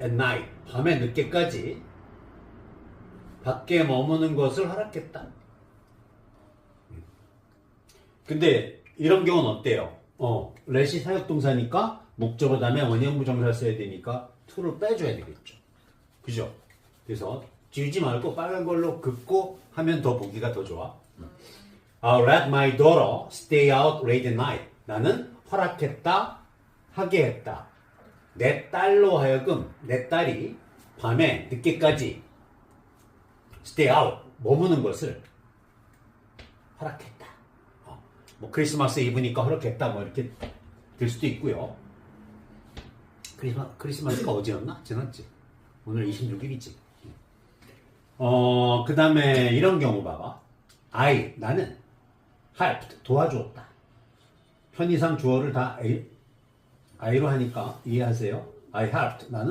at night 밤에 늦게까지 밖에 머무는 것을 허락했다. 근데 이런 경우는 어때요? 어, let이 사역동사니까 목적어 다음에 원형 부정사 써야 되니까 to를 빼줘야 되겠죠. 그죠? 그래서 지우지 말고 빨간 걸로 긋고 하면 더 보기가 더 좋아. I'll let my daughter stay out late at night. 나는 허락했다, 하게 했다. 내 딸로 하여금 내 딸이 밤에 늦게까지 stay out 머무는 것을 허락했다. 어, 뭐 크리스마스 이브니까 허락했다 뭐 이렇게 될 수도 있고요. 크리스마, 크리스마스가 어제였나? 지났지. 오늘 26일이지. 어, 그 다음에 이런 경우 봐봐. I, 나는 helped, 도와주었다. 편의상 주어를 다 I로 하니까 이해하세요? I helped, 나는